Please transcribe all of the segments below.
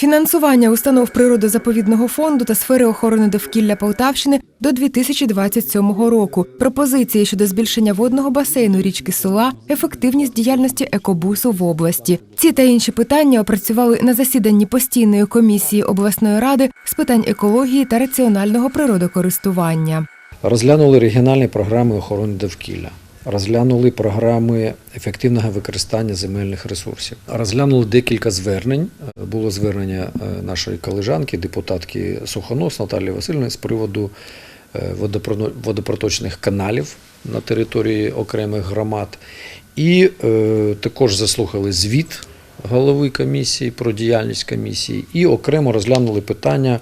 Фінансування установ природозаповідного фонду та сфери охорони довкілля Полтавщини до 2027 року. Пропозиції щодо збільшення водного басейну річки Сола, ефективність діяльності екобусу в області. Ці та інші питання опрацювали на засіданні постійної комісії обласної ради з питань екології та раціонального природокористування. Розглянули регіональні програми охорони довкілля. Розглянули програми ефективного використання земельних ресурсів. Розглянули декілька звернень. Було звернення е, нашої колежанки, депутатки Сухонос Наталії Васильівни з приводу е, водопроточних каналів на території окремих громад. І е, також заслухали звіт голови комісії про діяльність комісії і окремо розглянули питання.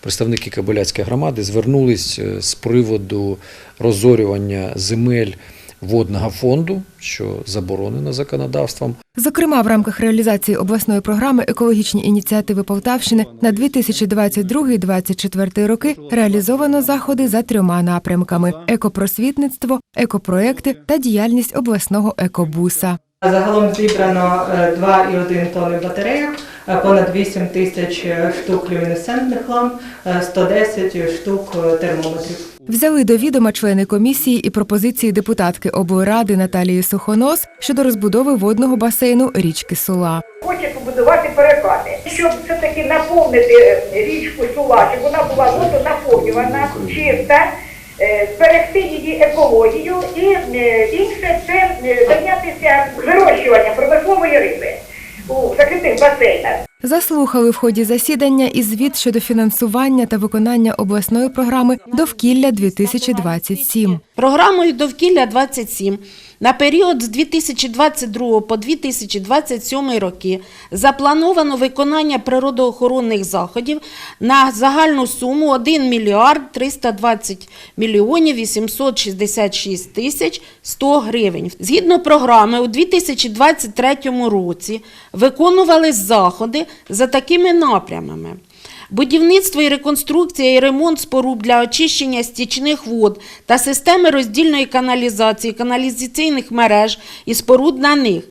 Представники Кабиляцької громади звернулись з приводу розорювання земель водного фонду, що заборонено законодавством. Зокрема, в рамках реалізації обласної програми екологічні ініціативи Полтавщини на 2022-2024 роки реалізовано заходи за трьома напрямками: екопросвітництво, екопроекти та діяльність обласного екобуса. Загалом зібрано е, 2,1 тонни батарейок, е, понад 8 тисяч е, штук люмінесцентних ламп, е, 110 штук е, термометрів. Взяли до відома члени комісії і пропозиції депутатки облради Наталії Сухонос щодо розбудови водного басейну річки Сула. Хоче побудувати перекати, щоб все-таки наповнити е, річку Сула, щоб вона була водонаповнювана, чиста, е, зберегти її екологію і е, інше це е, вирощуванням промислової риби у закритих басейнах. Заслухали в ході засідання і звіт щодо фінансування та виконання обласної програми Довкілля 2027 Програмою довкілля 27 на період з 2022 по 2027 роки заплановано виконання природоохоронних заходів на загальну суму 1 мільярд 320 мільйонів 866 тисяч 100 гривень. Згідно програми, у 2023 році виконувались заходи за такими напрямами. Будівництво і реконструкція і ремонт споруд для очищення стічних вод та системи роздільної каналізації, каналізаційних мереж і споруд на них.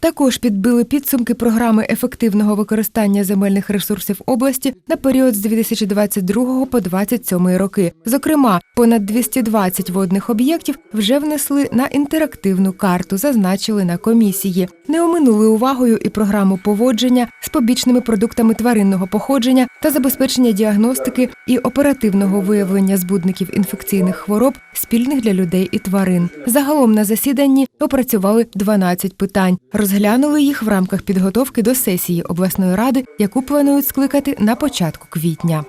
Також підбили підсумки програми ефективного використання земельних ресурсів області на період з 2022 по 2027 роки. Зокрема, понад 220 водних об'єктів вже внесли на інтерактивну карту, зазначили на комісії. Не оминули увагою і програму поводження з побічними продуктами тваринного походження та забезпечення діагностики і оперативного виявлення збудників інфекційних хвороб, спільних для людей і тварин. Загалом на засіданні опрацювали 12 питань. Розглянули їх в рамках підготовки до сесії обласної ради, яку планують скликати на початку квітня.